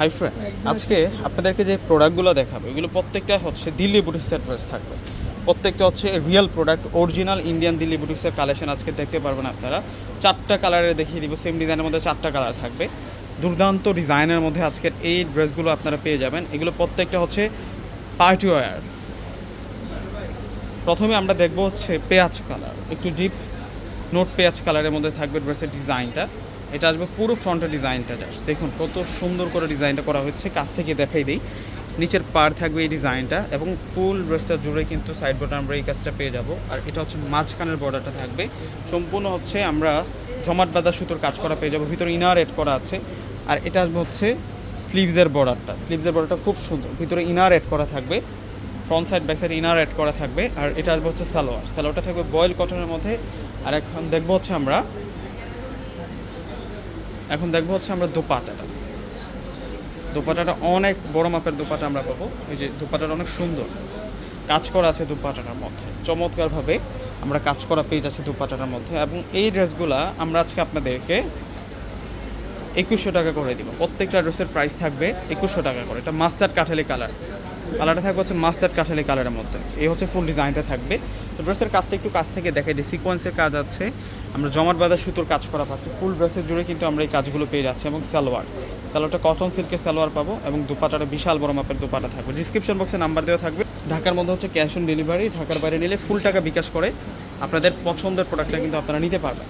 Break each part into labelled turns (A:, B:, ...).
A: Hi friends আজকে আপনাদেরকে যে প্রোডাক্টগুলো দেখাবো এগুলো প্রত্যেকটা হচ্ছে দিল্লি বুটিক্সের ড্রেস থাকবে। প্রত্যেকটা হচ্ছে real product original Indian Delhi বুটিক্সের কালেকশন আজকে দেখতে পারবেন আপনারা। চারটা কালারে দেখিয়ে দিব সেম ডিজাইনের মধ্যে চারটা কালার থাকবে। দুর্দান্ত ডিজাইনের মধ্যে আজকের এই ড্রেসগুলো আপনারা পেয়ে যাবেন। এগুলো প্রত্যেকটা হচ্ছে পার্টি ওয়্যার প্রথমে আমরা দেখব হচ্ছে পেঁয়াজ কালার একটু ডিপ নোট পেঁয়াজ কালারের মধ্যে থাকবে ড্রেসের ডিজাইনটা এটা আসবে পুরো ফ্রন্টের ডিজাইনটা জাস্ট দেখুন, কত সুন্দর করে ডিজাইনটা করা হয়েছে কাছ থেকে দেখাই দিই। নিচের পার থাকবে এই ডিজাইনটা এবং ফুল ড্রেসটা জুড়ে কিন্তু সাইড বর্ডার আমরা এই কাজটা পেয়ে যাব। আর এটা হচ্ছে মাঝখানের বর্ডারটা থাকবে। সম্পূর্ণ হচ্ছে আমরা জমাট বাঁধা সুতোর কাজ করা পেয়ে যাব। ভিতরে ইনার এড করা আছে। আর এটা আসবে হচ্ছে স্লিভসের বর্ডারটা স্লিভসের বর্ডারটা খুব সুন্দর। ভিতরে ইনার এড করা থাকবে। Front side back side inner add করা থাকবে। আর এটা আসবে হচ্ছে সালোয়ার। সালোয়ারটা থাকবে বয়েল কটনের মধ্যে। আর এখন দেখব হচ্ছে আমরা এখন দেখব হচ্ছে আমরা দোপাটাটা দোপাটাটা অনেক বড় মাপের দোপাটা আমরা পাবো। এই যে দোপাটাটা অনেক সুন্দর। কাজ করা আছে দোপাটাটার মধ্যে। চমৎকারভাবে আমরা কাজ করা পেয়ে যাচ্ছে দোপাটাটার মধ্যে এবং এই ড্রেসগুলা আমরা আজকে আপনাদেরকে একুশশো টাকা করে দিব। প্রত্যেকটা ড্রেসের প্রাইস থাকবে একুশশো টাকা করে। এটা মাস্টার্ড কাঠালি কালার কালারটা থাকবে হচ্ছে মাস্টার্ড কাঠালি কালারের মধ্যে। এই হচ্ছে ফুল ডিজাইনটা থাকবে। তো ড্রেসের কাজটা একটু কাছ থেকে দেখাই দিই। সিকোয়েন্সের কাজ আছে। আমরা জমাট বাঁধা সুতোর কাজ করা পাচ্ছি। ফুল ড্রেসের জুড়ে কিন্তু আমরা এই কাজগুলো পেয়ে যাচ্ছি এবং সালোয়ার। সালোয়ারটা কটন সিল্কের সালোয়ার পাবো এবং দুপাটাটা বিশাল বড় মাপের দুপাটা থাকবে। ডিসক্রিপশন বক্সে নাম্বার দেওয়া থাকবে। ঢাকার মধ্যে হচ্ছে ক্যাশ অন ডেলিভারি ঢাকার বাইরে নিলে ফুল টাকা বিকাশ করে আপনাদের পছন্দের প্রোডাক্টটা কিন্তু আপনারা নিতে পারবেন।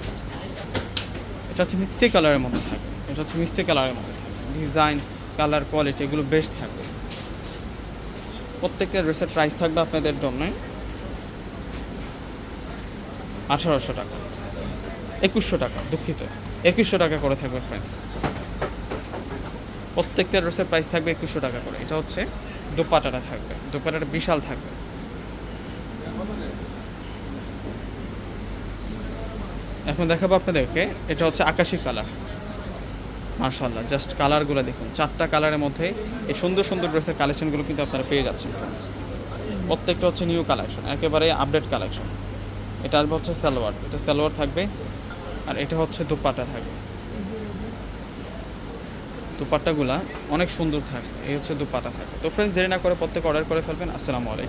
A: এটা হচ্ছে মিষ্টি কালারের মধ্যে থাকবে। এটা হচ্ছে মিষ্টি কালারের মধ্যে থাকবে। ডিজাইন কালার কোয়ালিটি এগুলো বেশ থাকবে। প্রত্যেকটা ড্রেসের প্রাইস থাকবে আপনাদের জন্য আঠারোশো টাকা। একুশশো টাকা, দুঃখিত। একুশশো টাকা করে থাকবে ফ্রেন্ডস প্রত্যেকটা ড্রেসের প্রাইস থাকবে একুশশো টাকা করে। এটা হচ্ছে দোপাটাটা থাকবে, দোপাটাটা বিশাল থাকবে। এখন দেখাবো আপনাদেরকে, এটা হচ্ছে আকাশি কালার মার্শাল্লাহ জাস্ট কালারগুলো দেখুন। চারটা কালারের মধ্যে এই সুন্দর সুন্দর ড্রেসের কালেকশনগুলো কিন্তু আপনারা পেয়ে যাচ্ছেন ফ্রেন্ডস প্রত্যেকটা হচ্ছে নিউ কালেকশন একেবারে আপডেট কালেকশন এটা আসবে হচ্ছে সালোয়ার। এটা সালোয়ার থাকবে আর এটা হচ্ছে দুপাটা থাকবে দুপাট্টাগুলা অনেক সুন্দর থাকে। এই হচ্ছে দুপাটা থাকে। তো ফ্রেন্ডস দেরি না করে প্রত্যেক অর্ডার করে ফেলবেন। আসসালামু আলাইকুম।